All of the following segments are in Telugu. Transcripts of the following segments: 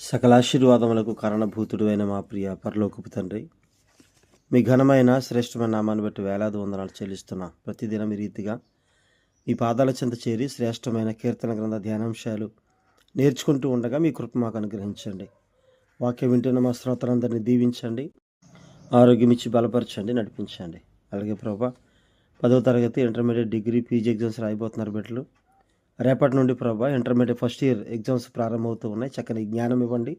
సకలాశీర్వాదములకు కారణభూతుడు అయిన మా ప్రియ పరలోకపు తండ్రి మీ ఘనమైన శ్రేష్టమైన నామాన్ని బట్టి వేలాది వందనాలు చెల్లిస్తున్నాం. ప్రతిదినం ఈ రీతిగా మీ పాదాల చెంత చేరి శ్రేష్టమైన కీర్తన గ్రంథ ధ్యానాంశాలు నేర్చుకుంటూ ఉండగా మీ కృప మాకు అనుగ్రహించండి. వాక్యం వింటున్న మా శ్రోతలందరినీ దీవించండి ఆరోగ్యం ఇచ్చి బలపరచండి నడిపించండి. అలాగే ప్రభా పదవ తరగతి ఇంటర్మీడియట్ డిగ్రీ పీజీ ఎగ్జామ్స్ రాయిపోతున్నారు బిడ్డలు. రేపటి నుండి ప్రభా ఇంటర్మీడియట్ ఫస్ట్ ఇయర్ ఎగ్జామ్స్ ప్రారంభమవుతూ ఉన్నాయి. చక్కని జ్ఞానం ఇవ్వండి.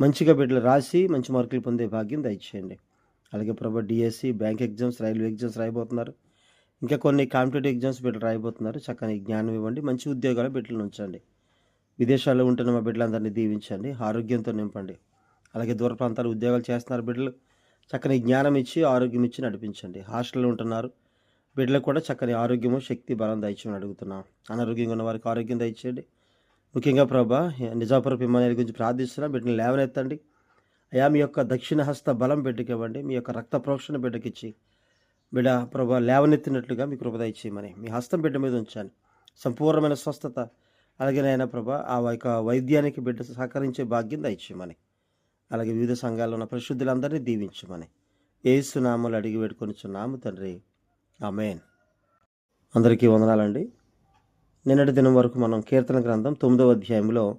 మంచిగా బిడ్డలు రాసి మంచి మార్కులు పొందే భాగ్యం దయచేయండి. అలాగే ప్రభా DSC bank exams railway exams రాయబోతున్నారు. ఇంకా కొన్ని కాంపిటేటివ్ ఎగ్జామ్స్ బిడ్డలు రాయబోతున్నారు. చక్కని జ్ఞానం ఇవ్వండి. మంచి ఉద్యోగాలు బిడ్డలను ఉంచండి. విదేశాల్లో ఉంటున్న మా బిడ్డలందరినీ దీవించండి. ఆరోగ్యంతో నింపండి. అలాగే దూర ప్రాంతాలు ఉద్యోగాలు చేస్తున్నారు బిడ్డలు. చక్కని జ్ఞానం ఇచ్చి ఆరోగ్యం ఇచ్చి నడిపించండి. హాస్టల్లో ఉంటున్నారు. బిడ్డలకు కూడా చక్కని ఆరోగ్యము శక్తి బలం దయచేయమని అడుగుతున్నాం. అనారోగ్యంగా ఉన్న వారికి ఆరోగ్యం దయచేయండి. ముఖ్యంగా ప్రభా నిజాపురం విమానాల గురించి ప్రార్థిస్తున్నా బిడ్డని లేవనెత్తండి. అయా మీ యొక్క దక్షిణ హస్త బలం బిడ్డకి ఇవ్వండి. మీ యొక్క రక్త ప్రోక్షణ బిడ్డకిచ్చి బిడ్డ ప్రభా లేవనెత్తినట్లుగా మీ కృపద ఇచ్చేయమని మీ హస్తం బిడ్డ మీద ఉంచాను సంపూర్ణమైన స్వస్థత అలాగే నాయన ప్రభా ఆ యొక్క వైద్యానికి బిడ్డ సహకరించే భాగ్యం దయచేయమని అలాగే వివిధ సంఘాల్లో ఉన్న పరిశుద్ధులందరినీ దీవించమని ఏసునామాలు అడిగి పెట్టుకొని చున్నాము తండ్రి. ఆమెన్. అందరికీ వందనాలండి. నిన్నటి దినం వరకు మనం కీర్తన గ్రంథం తొమ్మిదవ అధ్యాయంలో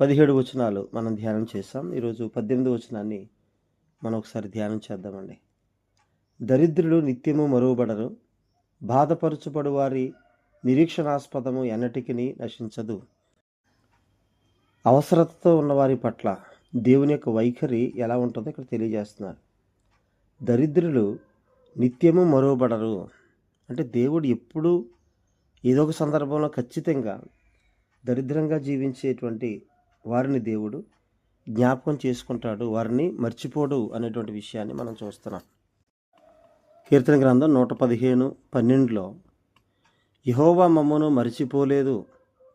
పదిహేడు వచనాలు మనం ధ్యానం చేసాం ఈరోజు పద్దెనిమిది వచనాన్ని మనం ఒకసారి ధ్యానం చేద్దామండి. దరిద్రులు నిత్యము మరువబడరు. బాధపరచుబడు వారి నిరీక్షణాస్పదము ఎన్నటికి నశించదు. అవసరతతో ఉన్నవారి పట్ల దేవుని యొక్క వైఖరి ఎలా ఉంటుందో ఇక్కడ తెలియజేస్తున్నారు. దరిద్రులు నిత్యము మరువబడరు. అంటే దేవుడు ఎప్పుడూ ఏదో ఒక సందర్భంలో ఖచ్చితంగా దరిద్రంగా జీవించేటువంటి వారిని దేవుడు జ్ఞాపకం చేసుకుంటాడు. వారిని మర్చిపోడు అనేటువంటి విషయాన్ని మనం చూస్తున్నాం. కీర్తన గ్రంథం నూట పదిహేను పన్నెండులో యహోవా మమ్మను మర్చిపోలేదు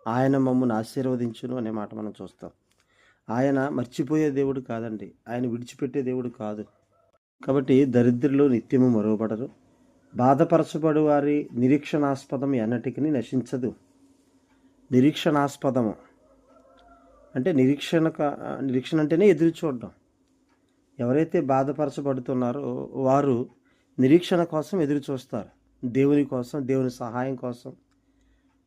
ఆయన మమ్మను ఆశీర్వదించును అనే మాట మనం చూస్తాం. ఆయన మర్చిపోయే దేవుడు కాదండి. ఆయన విడిచిపెట్టే దేవుడు కాదు. కాబట్టి దరిద్రులు నిత్యము మరువబడరు. బాధపరచబడు వారి నిరీక్షణాస్పదం ఎన్నటికీ నశించదు. నిరీక్షణాస్పదము అంటే నిరీక్షణ నిరీక్షణ అంటేనే ఎదురు చూడడం. ఎవరైతే బాధపరచబడుతున్నారో వారు నిరీక్షణ కోసం ఎదురు చూస్తారు. దేవుని కోసం దేవుని సహాయం కోసం.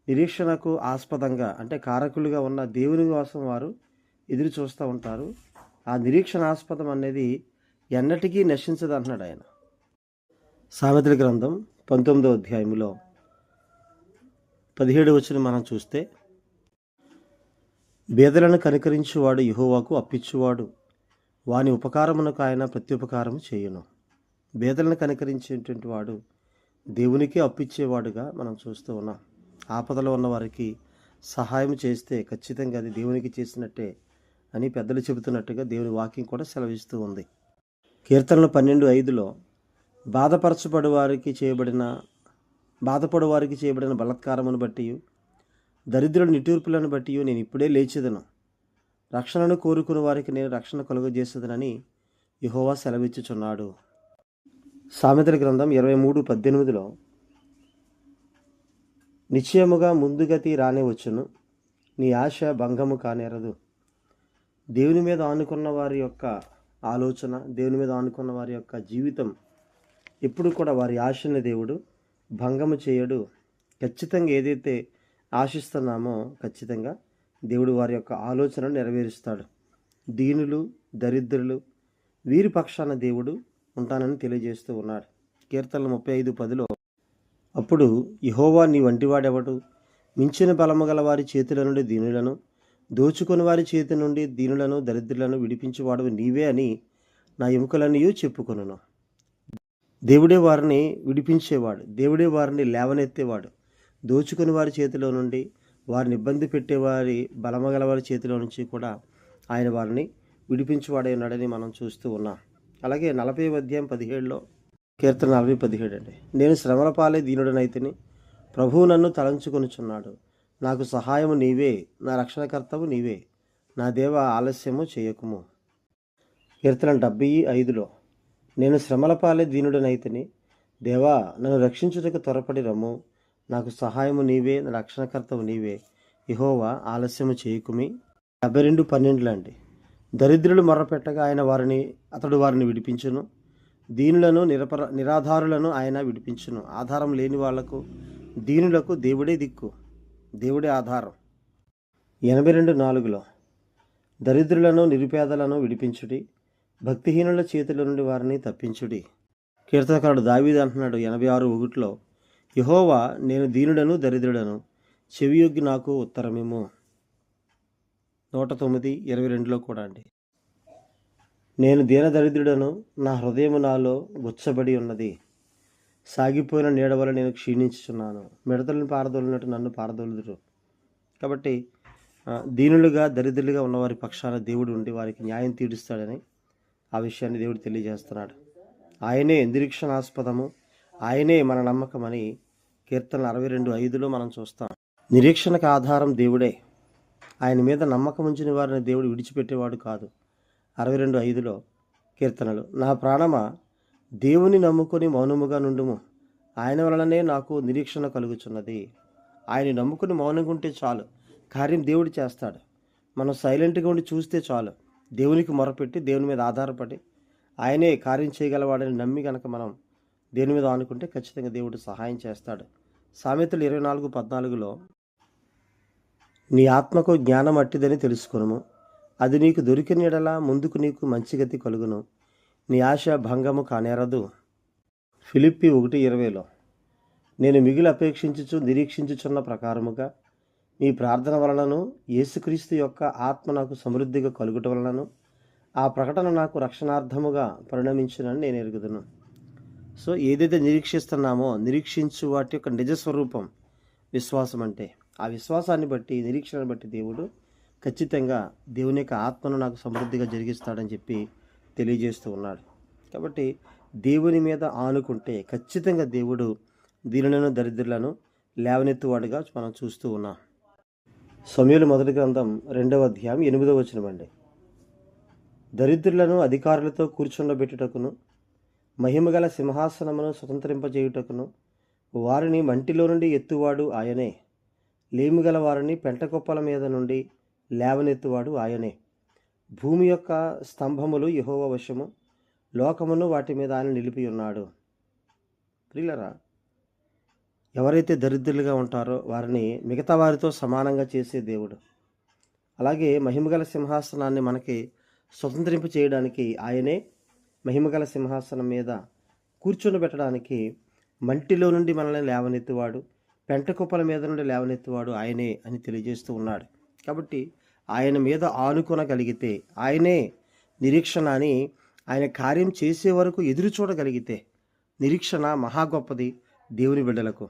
నిరీక్షణకు ఆస్పదంగా అంటే కారకులుగా ఉన్న దేవుని కోసం వారు ఎదురు చూస్తూ ఉంటారు. ఆ నిరీక్షణాస్పదం అనేది ఎన్నటికీ నశించదు అంటున్నాడు ఆయన. సామెతల గ్రంథం పంతొమ్మిదో అధ్యాయంలో పదిహేడు వచ్చిన మనం చూస్తే బేదలను కనికరించువాడు యహోవాకు అప్పిచ్చువాడు వాని ఉపకారమునకు ఆయన ప్రత్యుపకారం చేయును. బేదలను కనికరించేటువంటి వాడు దేవునికి అప్పిచ్చేవాడుగా మనం చూస్తూ ఉన్నాం. ఆపదలో ఉన్న వారికి సహాయం చేస్తే ఖచ్చితంగా అది దేవునికి చేసినట్టే అని పెద్దలు చెబుతున్నట్టుగా దేవుని వాక్యం కూడా సెలవిస్తూ ఉంది. కీర్తనలు పన్నెండు ఐదులో బాధపరచబడి వారికి చేయబడిన బాధపడు వారికి చేయబడిన బలత్కారమును బట్టి దరిద్రుల నిట్టూర్పులను బట్టి నేను ఇప్పుడే లేచేదను. రక్షణను కోరుకున్న వారికి నేను రక్షణ కలుగజేసేదనని యహోవా సెలవిచ్చుచున్నాడు. సామెతల గ్రంథం ఇరవై మూడు పద్దెనిమిదిలో నిశ్చయముగా ముందుగతి రానే వచ్చును నీ ఆశ భంగము కానేరదు. దేవుని మీద ఆనుకున్న వారి యొక్క ఆలోచన దేవుని మీద ఆనుకున్న వారి యొక్క జీవితం ఎప్పుడు కూడా వారి ఆశని దేవుడు భంగము చేయడు. ఖచ్చితంగా ఏదైతే ఆశిస్తున్నామో ఖచ్చితంగా దేవుడు వారి యొక్క ఆలోచనను నెరవేరుస్తాడు. దీనులు దరిద్రులు వీరి పక్షాన దేవుడు ఉంటానని తెలియజేస్తూ ఉన్నాడు. కీర్తన ముప్పై ఐదు పదిలో అప్పుడు యహోవా నీ వంటివాడెవడు? మించిన బలము గల వారి చేతుల నుండి దీనులను దోచుకుని వారి చేతి నుండి దీనులను దరిద్రులను విడిపించేవాడు నీవే అని నా ఎముకలన్నీ చెప్పుకొనును. దేవుడే వారిని విడిపించేవాడు దేవుడే వారిని లేవనెత్తేవాడు. దోచుకుని వారి చేతిలో నుండి వారిని ఇబ్బంది పెట్టేవారి బలమగల వారి చేతిలో నుంచి కూడా ఆయన వారిని విడిపించేవాడై ఉన్నాడని మనం చూస్తూ ఉన్నాం. అలాగే నలభై అధ్యాయం పదిహేడులో కీర్తన నలభై పదిహేడు అండి. నేను శ్రమల పాలే దీనుడనైతిని ప్రభువు నన్ను తలంచుకొనుచున్నాడు. నాకు సహాయము నీవే నా రక్షణకర్తవు నీవే నా దేవ ఆలస్యము చేయకుము. కీర్తన డెబ్బై ఐదులో నేను శ్రమల పాలే దీనుడనైతిని దేవా నన్ను రక్షించుటకు త్వరపడి రమ్ము. నాకు సహాయము నీవే నా రక్షణకర్తవు నీవే ఇహోవా ఆలస్యము చేయకుమి. డెబ్బై రెండు పన్నెండులో అండి దరిద్రులు మొర్రపెట్టగా ఆయన వారిని అతడు వారిని విడిపించును. దీనులను నిరపర నిరాధారులను ఆయన విడిపించును. ఆధారం లేని వాళ్ళకు దీనులకు దేవుడే దిక్కు. దేవుడే ఆధారం. ఎనభై రెండు నాలుగులో దరిద్రులను నిరుపేదలను విడిపించుడి భక్తిహీనుల చేతుల నుండి వారిని తప్పించుడి. కీర్తనకారుడు దావీద్ అంటున్నాడు ఎనభై ఆరు ఒకటిలో యహోవా నేను దీనుడను దరిద్రుడను చెవియొగ్గి నాకు ఉత్తరమేమో నూట తొమ్మిది ఇరవై రెండులో కూడా అండి. నేను దీన దరిద్రుడను నా హృదయము నాలో గుచ్చబడి ఉన్నది. సాగిపోయిన నీడ వల్ల నేను క్షీణించుచున్నాను. మిడతలను పారదోలినట్టు నన్ను పారదోలుదురు. కాబట్టి దీనులుగా దరిద్రులుగా ఉన్నవారి పక్షాన దేవుడు ఉండి వారికి న్యాయం తీరుస్తాడని ఆ విషయాన్ని దేవుడు తెలియజేస్తున్నాడు. ఆయనే నిరీక్షణాస్పదము ఆయనే మన నమ్మకమని కీర్తన అరవై రెండు ఐదులో మనం చూస్తాం. నిరీక్షణకు ఆధారం దేవుడే. ఆయన మీద నమ్మకం ఉంచిన వారిని దేవుడు విడిచిపెట్టేవాడు కాదు. అరవై రెండు ఐదులో కీర్తనలు నా ప్రాణమా దేవుని నమ్ముకొని మౌనముగా నుండుము. ఆయన వలననే నాకు నిరీక్షణ కలుగుచున్నది. ఆయన నమ్ముకుని మౌనంగా ఉంటే చాలు. కార్యం దేవుడు చేస్తాడు. మనం సైలెంట్గా ఉండి చూస్తే చాలు. దేవునికి మొరపెట్టి దేవుని మీద ఆధారపడి ఆయనే కార్యం చేయగలవాడని నమ్మి కనుక మనం దేని మీద అనుకుంటే ఖచ్చితంగా దేవుడు సహాయం చేస్తాడు. సామెతలు ఇరవై నాలుగు పద్నాలుగులో నీ ఆత్మకు జ్ఞానం అట్టిదని తెలుసుకును అది నీకు దొరికినడలా ముందుకు నీకు మంచి గతి కలుగును. నీ ఆశ భంగము కానేరదు. ఫిలిప్పి ఒకటి ఇరవైలో నేను మిగిలి అపేక్షించుచు నిరీక్షించుచున్న ప్రకారముగా మీ ప్రార్థన వలనను యేసుక్రీస్తు యొక్క ఆత్మ నాకు సమృద్ధిగా కలుగుట వలనను ఆ ప్రకటన నాకు రక్షణార్థముగా పరిణమించునని నేను ఎరుగుదును. సో ఏదైతే నిరీక్షిస్తున్నామో నిరీక్షించు వాటి యొక్క నిజ స్వరూపం విశ్వాసం అంటే ఆ విశ్వాసాన్ని బట్టి నిరీక్షణను బట్టి దేవుడు ఖచ్చితంగా దేవుని యొక్క ఆత్మను నాకు సమృద్ధిగా జరిగిస్తాడని చెప్పి తెలియజేస్తూ ఉన్నాడు. కాబట్టి దేవుని మీద ఆనుకుంటే ఖచ్చితంగా దేవుడు దీనులను దరిద్రులను లేవనెత్తువాడుగా మనం చూస్తూ ఉన్నాం. సమయలు మొదటి గ్రంథం రెండవ అధ్యాయం ఎనిమిదవ వచనమండి దరిద్రులను అధికారులతో కూర్చుండబెట్టుటకును మహిమగల సింహాసనమును స్వతంత్రింపజేయుటకును వారిని మంటిలో నుండి ఎత్తువాడు ఆయనే. లేమిగల వారిని పెంటకొప్పల మీద నుండి లేవనెత్తువాడు ఆయనే. భూమి యొక్క స్తంభములు యహోవ వశము లోకమును వాటి మీద ఆయన నిలిపి ఉన్నాడు. ప్రియులరా ఎవరైతే దరిద్రులుగా ఉంటారో వారిని మిగతా వారితో సమానంగా చేసే దేవుడు. అలాగే మహిమగల సింహాసనాన్ని మనకి స్వతంత్రింపు చేయడానికి ఆయనే మహిమగల సింహాసనం మీద కూర్చుని పెట్టడానికి మంటిలో నుండి మనల్ని లేవనెత్తువాడు పెంట కుప్పల మీద నుండి లేవనెత్తువాడు ఆయనే అని తెలియజేస్తూ ఉన్నాడు. కాబట్టి ఆయన మీద ఆనుకొనగలిగితే ఆయనే నిరీక్షణ అని ఆయన కార్యం చేసే వరకు ఎదురు చూడగలిగితే నిరీక్షణ మహా గొప్పది దేవుని బిడ్డలకు.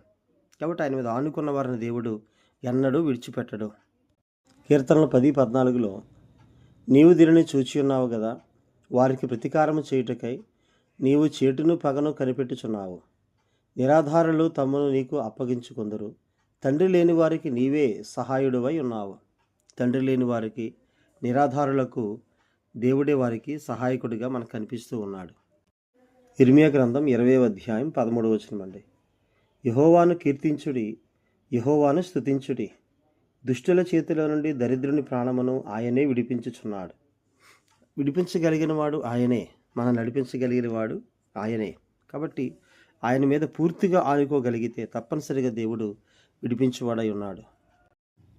కాబట్టి ఆయన మీద ఆనుకున్న వారిని దేవుడు ఎన్నడూ విడిచిపెట్టడు. కీర్తనలు పది పద్నాలుగులో నీవు దీనిని చూచి ఉన్నావు కదా వారికి ప్రతీకారము చేయుటకై నీవు చేటును పగను కనిపెట్టుచున్నావు. నిరాధారులు తమను నీకు అప్పగించుకుందరు. తండ్రి లేని వారికి నీవే సహాయుడువై ఉన్నావు. తండ్రి లేని వారికి నిరాధారులకు దేవుడే వారికి సహాయకుడిగా మనకు కనిపిస్తూ ఉన్నాడు. ఇర్మియా గ్రంథం ఇరవై అధ్యాయం పదమూడవ వచనం యహోవాను కీర్తించుడి యహోవాను స్తుతించుడి. దుష్టుల చేతిలో నుండి దరిద్రుని ప్రాణమును ఆయనే విడిపించుచున్నాడు. విడిపించగలిగిన వాడు ఆయనే మనం నడిపించగలిగిన వాడు ఆయనే. కాబట్టి ఆయన మీద పూర్తిగా ఆనుకోగలిగితే తప్పనిసరిగా దేవుడు విడిపించేవాడై ఉన్నాడు.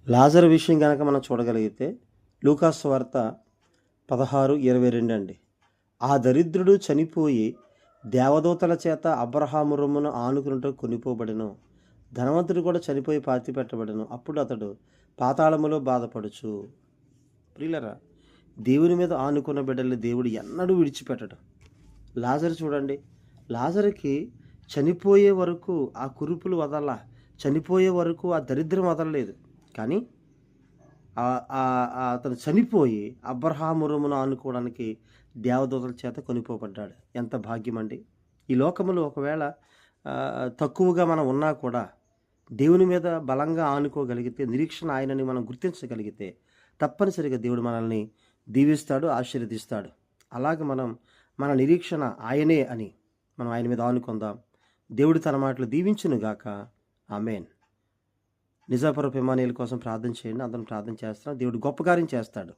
లాజర్ విషయం కనుక మనం చూడగలిగితే లూకాస్ వార్త పదహారు ఇరవై రెండు అండి. ఆ దరిద్రుడు చనిపోయి దేవదూతల చేత అబ్రహాము రొమ్మును ఆనుకున్నట్టు కొనిపోబడను. ధనవంతుడు కూడా చనిపోయి పాతి పెట్టబడను. అప్పుడు అతడు పాతాళములో బాధపడుచు. ప్రియులరా దేవుని మీద ఆనుకున్న బిడ్డల్ని దేవుడు ఎన్నడూ విడిచిపెట్టడు. లాజర్ చూడండి లాజర్కి చనిపోయే వరకు ఆ కురుపులు వదల చనిపోయే వరకు ఆ దరిద్రం వదలలేదు. కానీ అతను చనిపోయి అబ్రహామురమును ఆనుకోవడానికి దేవదూతల చేత కొనిపోబడ్డాడు. ఎంత భాగ్యం అండి. ఈ లోకములో ఒకవేళ తక్కువగా మనం ఉన్నా కూడా దేవుని మీద బలంగా ఆనుకోగలిగితే నిరీక్షణ ఆయనని మనం గుర్తించగలిగితే తప్పనిసరిగా దేవుడు మనల్ని దీవిస్తాడు ఆశీర్వదిస్తాడు. అలాగే మనం మన నిరీక్షణ ఆయనే అని మనం ఆయన మీద ఆనుకుందాం. దేవుడు తన మాటలు దీవించునుగాక. ఆమెన్. నిజాపురపు ఇమానియల్ కోసం ప్రార్థన చేయండి. అందరం ప్రార్థన చేస్తున్నాం. దేవుడు గొప్ప కార్యం చేస్తాడు.